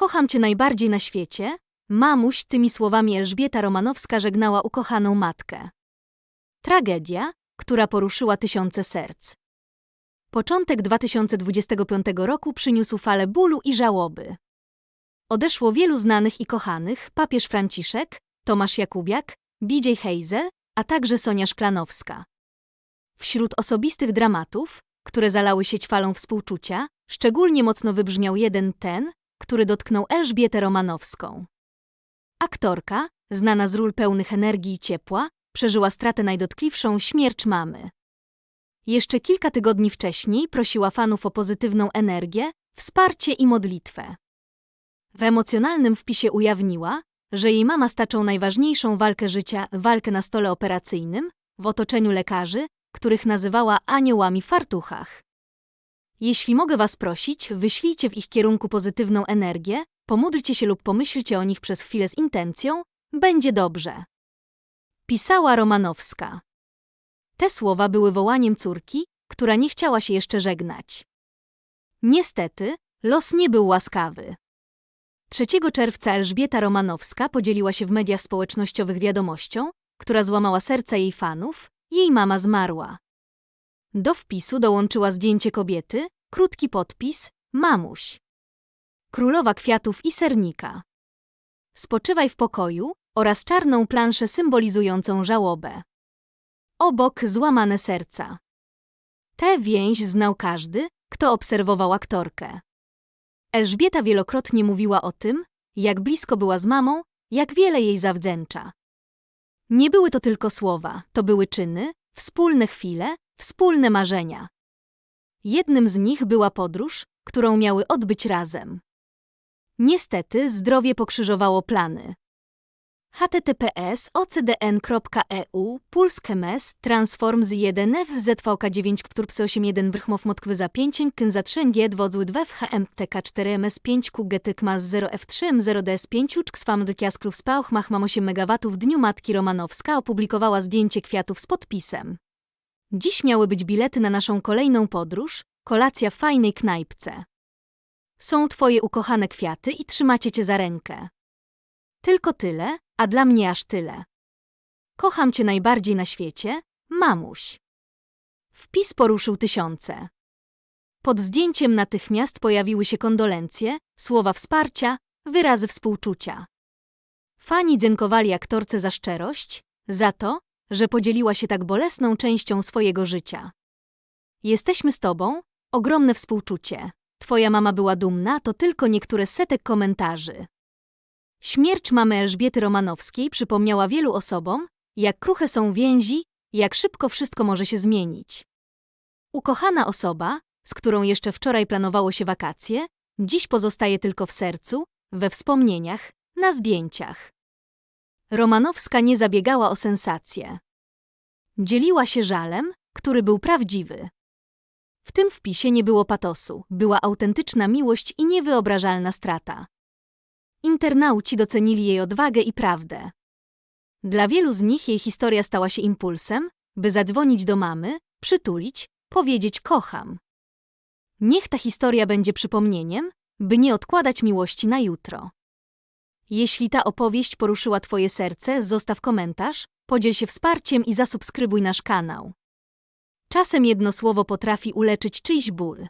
Kocham cię najbardziej na świecie. Mamuś, tymi słowami Elżbieta Romanowska żegnała ukochaną matkę. Tragedia, która poruszyła tysiące serc. Początek 2025 roku przyniósł falę bólu i żałoby. Odeszło wielu znanych i kochanych, papież Franciszek, Tomasz Jakubiak, BJ Hazel, a także Sonia Szklanowska. Wśród osobistych dramatów, które zalały sieć falą współczucia, szczególnie mocno wybrzmiał jeden ten, który dotknął Elżbietę Romanowską. Aktorka, znana z ról pełnych energii i ciepła, przeżyła stratę najdotkliwszą śmierć mamy. Jeszcze kilka tygodni wcześniej prosiła fanów o pozytywną energię, wsparcie i modlitwę. W emocjonalnym wpisie ujawniła, że jej mama staczą najważniejszą walkę życia, walkę na stole operacyjnym, w otoczeniu lekarzy, których nazywała aniołami fartuchach. Jeśli mogę Was prosić, wyślijcie w ich kierunku pozytywną energię, pomódlcie się lub pomyślcie o nich przez chwilę z intencją, będzie dobrze. Pisała Romanowska. Te słowa były wołaniem córki, która nie chciała się jeszcze żegnać. Niestety, los nie był łaskawy. 3 czerwca Elżbieta Romanowska podzieliła się w mediach społecznościowych wiadomością, która złamała serca jej fanów, jej mama zmarła. Do wpisu dołączyła zdjęcie kobiety, krótki podpis Mamuś. Królowa kwiatów i sernika. Spoczywaj w pokoju oraz czarną planszę symbolizującą żałobę. Obok złamane serca. Tę więź znał każdy, kto obserwował aktorkę. Elżbieta wielokrotnie mówiła o tym, jak blisko była z mamą, jak wiele jej zawdzięcza. Nie były to tylko słowa, to były czyny, wspólne chwile, wspólne marzenia. Jednym z nich była podróż, którą miały odbyć razem. Niestety zdrowie pokrzyżowało plany. https ocdn.eu puls KMS transform z 1 FZVK 9 Kturpsy 81 Brchmow Motkwy za 5 Kyn za 3 G dwodzły 2 HMTK 4 MS 5 QGTK MAS 0 F3 M 0 DS 5 Czkswam Dkiaskrów Spauch Mach mam 8 MW w dniu Matki Romanowska opublikowała zdjęcie kwiatów z podpisem. Dziś miały być bilety na naszą kolejną podróż, kolacja w fajnej knajpce. Są twoje ukochane kwiaty i trzymacie cię za rękę. Tylko tyle, a dla mnie aż tyle. Kocham cię najbardziej na świecie, mamuś. Wpis poruszył tysiące. Pod zdjęciem natychmiast pojawiły się kondolencje, słowa wsparcia, wyrazy współczucia. Fani dziękowali aktorce za szczerość, za to, że podzieliła się tak bolesną częścią swojego życia. Jesteśmy z tobą, ogromne współczucie. Twoja mama była dumna, to tylko niektóre setek komentarzy. Śmierć mamy Elżbiety Romanowskiej przypomniała wielu osobom, jak kruche są więzi, jak szybko wszystko może się zmienić. Ukochana osoba, z którą jeszcze wczoraj planowało się wakacje, dziś pozostaje tylko w sercu, we wspomnieniach, na zdjęciach. Romanowska nie zabiegała o sensację. Dzieliła się żalem, który był prawdziwy. W tym wpisie nie było patosu, była autentyczna miłość i niewyobrażalna strata. Internauci docenili jej odwagę i prawdę. Dla wielu z nich jej historia stała się impulsem, by zadzwonić do mamy, przytulić, powiedzieć kocham. Niech ta historia będzie przypomnieniem, by nie odkładać miłości na jutro. Jeśli ta opowieść poruszyła Twoje serce, zostaw komentarz, podziel się wsparciem i zasubskrybuj nasz kanał. Czasem jedno słowo potrafi uleczyć czyjś ból.